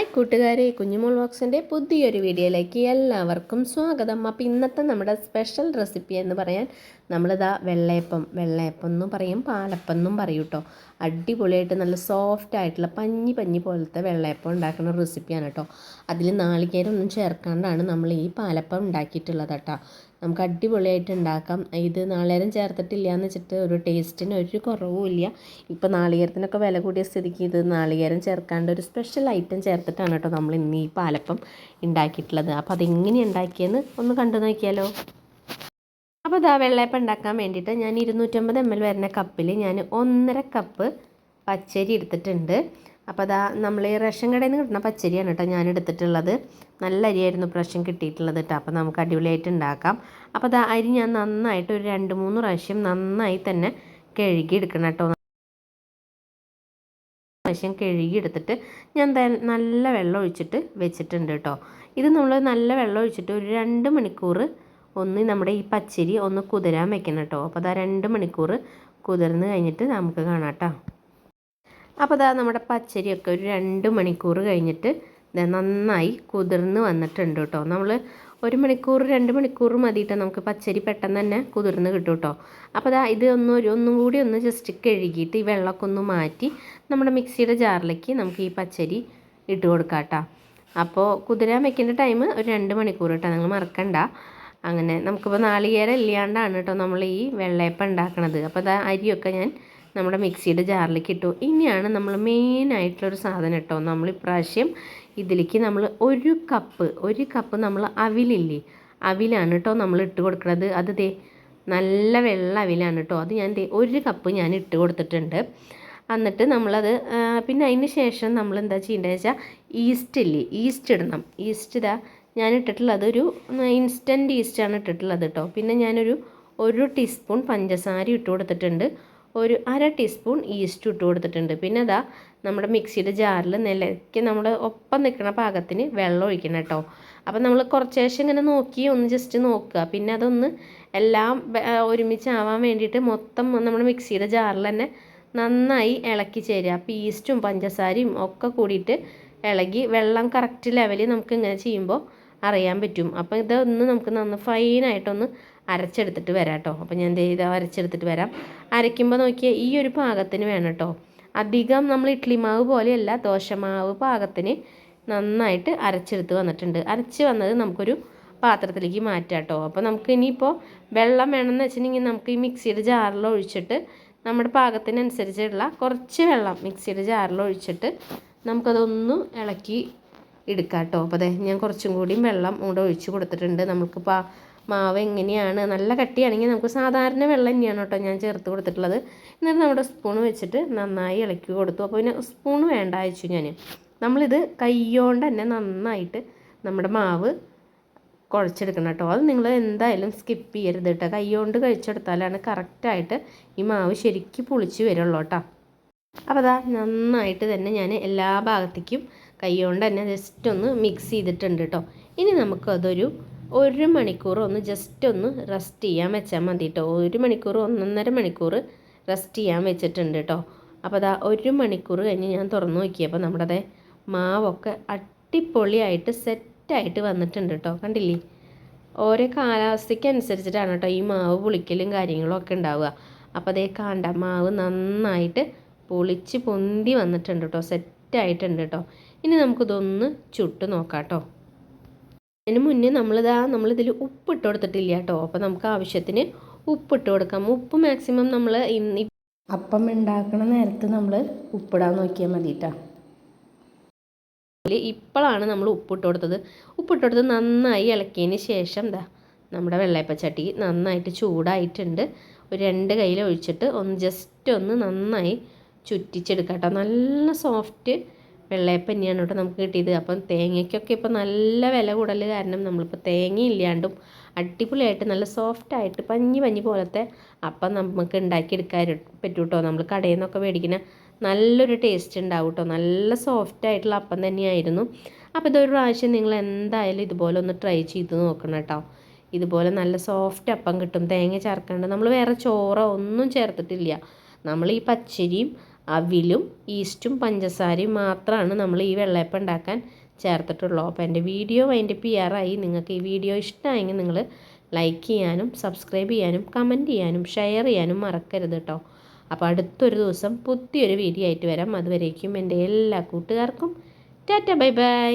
Hi കൂട്ടുകാരെ കുഞ്ഞുമോൾ വോക്സിന്റെ പുതിയൊരു വീഡിയോയിലേക്ക് എല്ലാവർക്കും സ്വാഗതം. അപ്പോൾ ഇന്നത്തെ നമ്മുടെ സ്പെഷ്യൽ റെസിപ്പി എന്ന് പറയാൻ നമ്മളിതാ വെള്ളയപ്പം വെള്ളയപ്പം എന്നും പറയും പാലപ്പം എന്നും പറയും കേട്ടോ അടിപൊളിയായിട്ട് നല്ല സോഫ്റ്റ് ആയിട്ടുള്ള പഞ്ഞി പഞ്ഞി പോലത്തെ വെള്ളയപ്പം ഉണ്ടാക്കുന്ന റെസിപ്പിയാണ് കേട്ടോ അതിൽ നാളികേരം ഒന്നും ചേർക്കാണ്ടാണ് നമ്മൾ ഈ പാലപ്പം ഉണ്ടാക്കിയിട്ടുള്ളത് കേട്ടോ നമുക്ക് അടിപൊളിയായിട്ട് ഉണ്ടാക്കാം. ഇത് നാളികേരം ചേർത്തിട്ടില്ല എന്ന് വെച്ചിട്ട് ഒരു ടേസ്റ്റിന് ഒരു കുറവും ഇല്ല. ഇപ്പോൾ നാളികേരത്തിനൊക്കെ വില കൂടിയ സ്ഥിതിക്ക് ഇത് നാളികേരം ചേർക്കാണ്ട് ഒരു സ്പെഷ്യൽ ഐറ്റം ചേർത്തിട്ടാണ് കേട്ടോ നമ്മൾ ഇന്ന് ഈ പാലപ്പം ഉണ്ടാക്കിയിട്ടുള്ളത്. അപ്പോൾ അതെങ്ങനെ ഉണ്ടാക്കിയെന്ന് ഒന്ന് കണ്ടു നോക്കിയാലോ. ഇതാ വെള്ളയപ്പം ഉണ്ടാക്കാൻ വേണ്ടിയിട്ട് ഞാൻ ഇരുന്നൂറ്റമ്പത് എം എൽ വരുന്ന കപ്പിൽ ഞാൻ ഒന്നര കപ്പ് പച്ചരി എടുത്തിട്ടുണ്ട്. അപ്പോൾ അതാ നമ്മൾ ഈ റേഷൻ കടയിൽ നിന്ന് കിട്ടുന്ന പച്ചരിയാണ് കേട്ടോ ഞാൻ എടുത്തിട്ടുള്ളത്. നല്ല അരിയായിരുന്നു പ്രാവശ്യം കിട്ടിയിട്ടുള്ളത് കേട്ടോ. അപ്പോൾ നമുക്ക് അടിപൊളിയായിട്ട് ഉണ്ടാക്കാം. അപ്പോൾ അതാ അരി ഞാൻ നന്നായിട്ട് ഒരു രണ്ട് മൂന്ന് പ്രാവശ്യം നന്നായി തന്നെ കഴുകി എടുക്കണം കേട്ടോ. പ്രാവശ്യം കഴുകി എടുത്തിട്ട് ഞാൻ നല്ല വെള്ളം ഒഴിച്ചിട്ട് വെച്ചിട്ടുണ്ട് കേട്ടോ. ഇത് നമ്മൾ നല്ല വെള്ളം ഒഴിച്ചിട്ട് ഒരു രണ്ട് മണിക്കൂർ ഒന്ന് നമ്മുടെ ഈ പച്ചരി ഒന്ന് കുതിരാൻ വെക്കണം കേട്ടോ. അപ്പോൾ അതാ രണ്ട് മണിക്കൂർ കുതിർന്ന് കഴിഞ്ഞിട്ട് നമുക്ക് കാണാം കേട്ടോ. അപ്പോൾ അതാ നമ്മുടെ പച്ചരിയൊക്കെ ഒരു രണ്ട് മണിക്കൂർ കഴിഞ്ഞിട്ട് നന്നായി കുതിർന്ന് വന്നിട്ടുണ്ട് കേട്ടോ. നമ്മൾ ഒരു മണിക്കൂർ രണ്ട് മണിക്കൂർ മതിയിട്ട് നമുക്ക് പച്ചരി പെട്ടെന്ന് തന്നെ കുതിർന്ന് കിട്ടും കേട്ടോ. അപ്പോൾ അതാ ഇത് ഒന്ന് ഒരു ഒന്നും കൂടി ഒന്ന് ജസ്റ്റ് കഴുകിയിട്ട് ഈ വെള്ളമൊക്കെ ഒന്ന് മാറ്റി നമ്മുടെ മിക്സിയുടെ ജാറിലേക്ക് നമുക്ക് ഈ പച്ചരി ഇട്ട് കൊടുക്കാം കേട്ടോ. അപ്പോൾ കുതിരാൻ വെക്കേണ്ട ടൈം ഒരു രണ്ട് മണിക്കൂർ കേട്ടോ. നിങ്ങൾ മറക്കണ്ട. അങ്ങനെ നമുക്കിപ്പോൾ നാളികേരം ഇല്ലാണ്ടാണ് കേട്ടോ നമ്മൾ ഈ വെള്ളയപ്പം ഉണ്ടാക്കണത്. അപ്പോൾ അത് അരിയൊക്കെ ഞാൻ നമ്മുടെ മിക്സിയുടെ ജാറിലേക്ക് ഇട്ടു. ഇനിയാണ് നമ്മൾ മെയിൻ മെയിനായിട്ടുള്ളൊരു സാധനം കേട്ടോ. നമ്മൾ ഇപ്രാവശ്യം ഇതിലേക്ക് നമ്മൾ ഒരു കപ്പ് ഒരു കപ്പ് നമ്മൾ അവിലില്ലേ? അവിലാണ് കേട്ടോ നമ്മൾ ഇട്ട് കൊടുക്കുന്നത് അത് ദേ നല്ല വെള്ള അവിലാണ് കേട്ടോ. അത് ഞാൻ ദേ ഒരു കപ്പ് ഞാൻ ഇട്ട് കൊടുത്തിട്ടുണ്ട്. എന്നിട്ട് നമ്മളത് പിന്നെ അതിന് ശേഷം നമ്മൾ എന്താ ചെയ്യേണ്ടത് വെച്ചാൽ ഈസ്റ്റ് ഇല്ലേ? ഈസ്റ്റ് ഇടണം. ഈസ്റ്റ് ഇതാ ഞാൻ ഇട്ടിട്ടുള്ളത് ഒരു ഇൻസ്റ്റന്റ് ഈസ്റ്റാണ് ഇട്ടിട്ടുള്ളത് കേട്ടോ പിന്നെ ഞാനൊരു ഒരു ടീസ്പൂൺ പഞ്ചസാര ഇട്ട് കൊടുത്തിട്ടുണ്ട്. ഒരു അര ടീസ്പൂൺ ഈസ്റ്റ് ഇട്ട് കൊടുത്തിട്ടുണ്ട്. പിന്നെ അതാ നമ്മുടെ മിക്സിയുടെ ജാറിൽ നിലയ്ക്ക് നമ്മൾ ഒപ്പം നിൽക്കുന്ന പാകത്തിന് വെള്ളം ഒഴിക്കണം കേട്ടോ അപ്പം നമ്മൾ കുറച്ച് ശേഷം ഇങ്ങനെ നോക്കി ഒന്ന് ജസ്റ്റ് നോക്കുക. പിന്നെ അതൊന്ന് എല്ലാം ഒരുമിച്ച് ആവാൻ വേണ്ടിയിട്ട് മൊത്തം നമ്മുടെ മിക്സിയുടെ ജാറിൽ തന്നെ നന്നായി ഇളക്കി ചേരുക. അപ്പോൾ ഈസ്റ്റും പഞ്ചസാരയും ഒക്കെ കൂടിയിട്ട് ഇളകി വെള്ളം കറക്റ്റ് ലെവലിൽ നമുക്ക് ഇങ്ങനെ ചെയ്യുമ്പോൾ അറിയാൻ പറ്റും. അപ്പോൾ ഇതൊന്ന് നമുക്ക് നന്ന് ഫൈനായിട്ടൊന്ന് അരച്ചെടുത്തിട്ട് വരാം കേട്ടോ അപ്പോൾ ഞാൻ ഇത് അരച്ചെടുത്തിട്ട് വരാം. അരയ്ക്കുമ്പോൾ നോക്കിയാൽ ഈ ഒരു പാകത്തിന് വേണം കേട്ടോ അധികം നമ്മൾ ഇഡ്ഡലി മാവ് പോലെയല്ല ദോശമാവ് പാകത്തിന് നന്നായിട്ട് അരച്ചെടുത്ത് വന്നിട്ടുണ്ട്. അരച്ച് വന്നത് നമുക്കൊരു പാത്രത്തിലേക്ക് മാറ്റാം കേട്ടോ അപ്പോൾ നമുക്ക് ഇനിയിപ്പോൾ വെള്ളം വേണമെന്ന് വെച്ചിട്ടുണ്ടെങ്കിൽ നമുക്ക് ഈ മിക്സിയുടെ ജാറിൽ ഒഴിച്ചിട്ട് നമ്മുടെ പാകത്തിനനുസരിച്ചുള്ള കുറച്ച് വെള്ളം മിക്സിയുടെ ജാറിൽ ഒഴിച്ചിട്ട് നമുക്കതൊന്ന് ഇളക്കി എടുക്കാം കേട്ടോ അപ്പോൾ അതെ ഞാൻ കുറച്ചും കൂടിയും വെള്ളം കൂടെ ഒഴിച്ച് കൊടുത്തിട്ടുണ്ട്. നമുക്കിപ്പോൾ മാവ് എങ്ങനെയാണ്? നല്ല കട്ടിയാണെങ്കിൽ നമുക്ക് സാധാരണ വെള്ളം തന്നെയാണ് കേട്ടോ ഞാൻ ചേർത്ത് കൊടുത്തിട്ടുള്ളത്. എന്നിട്ട് നമ്മുടെ സ്പൂൺ വെച്ചിട്ട് നന്നായി ഇളക്കി കൊടുത്തു. അപ്പോൾ പിന്നെ സ്പൂൺ വേണ്ട അയച്ചു ഞാൻ. നമ്മളിത് കൈകൊണ്ട് തന്നെ നന്നായിട്ട് നമ്മുടെ മാവ് കുഴച്ചെടുക്കണം കേട്ടോ. അത് നിങ്ങൾ എന്തായാലും സ്കിപ്പ് ചെയ്യരുത് കേട്ടോ. കൈകൊണ്ട് കഴിച്ചെടുത്താലാണ് കറക്റ്റായിട്ട് ഈ മാവ് ശരിക്കും പുളിച്ച് വരുള്ളൂ കേട്ടോ. അപ്പോൾ അതാ നന്നായിട്ട് തന്നെ ഞാൻ എല്ലാ ഭാഗത്തേക്കും കൈകൊണ്ട് തന്നെ ജസ്റ്റ് ഒന്ന് മിക്സ് ചെയ്തിട്ടുണ്ട് കേട്ടോ ഇനി നമുക്കതൊരു ഒരു മണിക്കൂർ ഒന്ന് ജസ്റ്റ് ഒന്ന് റെസ്റ്റ് ചെയ്യാൻ വെച്ചാൽ മതി കേട്ടോ ഒരു മണിക്കൂർ ഒന്നൊന്നര മണിക്കൂർ റെസ്റ്റ് ചെയ്യാൻ വെച്ചിട്ടുണ്ട് കേട്ടോ അപ്പോൾ അതാ ഒരു മണിക്കൂർ കഴിഞ്ഞ് ഞാൻ തുറന്നു നോക്കിയപ്പോൾ നമ്മുടെ മാവൊക്കെ അടിപൊളിയായിട്ട് സെറ്റായിട്ട് വന്നിട്ടുണ്ട് കേട്ടോ കണ്ടില്ലേ? ഓരോ കാലാവസ്ഥയ്ക്ക് അനുസരിച്ചിട്ടാണ് കേട്ടോ ഈ മാവ് പുളിക്കലും കാര്യങ്ങളും ഒക്കെ ഉണ്ടാവുക. അപ്പോൾ അതേ കാണ്ട മാവ് നന്നായിട്ട് പൊളിച്ച് പൊന്തി വന്നിട്ടുണ്ട് കേട്ടോ സെറ്റായിട്ടുണ്ട് കേട്ടോ ഇനി നമുക്കിതൊന്ന് ചുട്ട് നോക്കാം കേട്ടോ അതിന് മുന്നേ നമ്മളിതാ നമ്മളിതിൽ ഉപ്പിട്ട് കൊടുത്തിട്ടില്ല കേട്ടോ അപ്പോൾ നമുക്ക് ആവശ്യത്തിന് ഉപ്പിട്ട് കൊടുക്കാം. ഉപ്പ് മാക്സിമം നമ്മൾ ഇന്ന് അപ്പം ഉണ്ടാക്കണ നേരത്ത് നമ്മൾ ഉപ്പിടാൻ നോക്കിയാൽ മതി കേട്ടോ ഇപ്പോഴാണ് നമ്മൾ ഉപ്പിട്ട് കൊടുത്തത്. ഉപ്പിട്ട് കൊടുത്ത് നന്നായി ഇളക്കിയതിന് ശേഷം എന്താ നമ്മുടെ വെള്ളയപ്പച്ചട്ടി നന്നായിട്ട് ചൂടായിട്ടുണ്ട്. ഒരു രണ്ട് കയ്യിൽ ഒഴിച്ചിട്ട് ഒന്ന് ജസ്റ്റ് ഒന്ന് നന്നായി ചുറ്റിച്ചെടുക്കാം കേട്ടോ നല്ല സോഫ്റ്റ് വെള്ളയപ്പം തന്നെയാണ് കേട്ടോ നമുക്ക് കിട്ടിയത്. അപ്പം തേങ്ങയ്ക്കൊക്കെ ഇപ്പോൾ നല്ല വില കൂടൽ കാരണം നമ്മളിപ്പോൾ തേങ്ങ ഇല്ലാണ്ടും അടിപൊളിയായിട്ട് നല്ല സോഫ്റ്റായിട്ട് പഞ്ഞി പഞ്ഞി പോലത്തെ അപ്പം നമുക്ക് ഉണ്ടാക്കിയെടുക്കാൻ പറ്റും കേട്ടോ നമ്മൾ കടയിൽ നിന്നൊക്കെ മേടിക്കുന്ന നല്ലൊരു ടേസ്റ്റ് ഉണ്ടാവും കേട്ടോ. നല്ല സോഫ്റ്റ് ആയിട്ടുള്ള അപ്പം തന്നെയായിരുന്നു. അപ്പോൾ ഇതൊരു പ്രാവശ്യം നിങ്ങൾ എന്തായാലും ഇതുപോലെ ഒന്ന് ട്രൈ ചെയ്ത് നോക്കണം കേട്ടോ. ഇതുപോലെ നല്ല സോഫ്റ്റ് അപ്പം കിട്ടും. തേങ്ങ ചേർക്കേണ്ട നമ്മൾ വേറെ ചോറോ ഒന്നും ചേർത്തിട്ടില്ല. നമ്മൾ ഈ പച്ചരിയും അവിലും ഈസ്റ്റും പഞ്ചസാരയും മാത്രമാണ് നമ്മൾ ഈ വെള്ളയപ്പം ഉണ്ടാക്കാൻ ചേർത്തിട്ടുള്ളൂ. അപ്പോൾ എന്റെ വീഡിയോ അതിന്റെ പി ആറായി നിങ്ങൾക്ക് ഈ വീഡിയോ ഇഷ്ടമായെങ്കിൽ നിങ്ങൾ ലൈക്ക് ചെയ്യാനും സബ്സ്ക്രൈബ് ചെയ്യാനും കമന്റ് ചെയ്യാനും ഷെയർ ചെയ്യാനും മറക്കരുത് കേട്ടോ അപ്പോൾ അടുത്തൊരു ദിവസം പുതിയൊരു വീഡിയോ ആയിട്ട് വരാം. അതുവരേക്കും എന്റെ എല്ലാ കൂട്ടുകാർക്കും. Tata bye bye.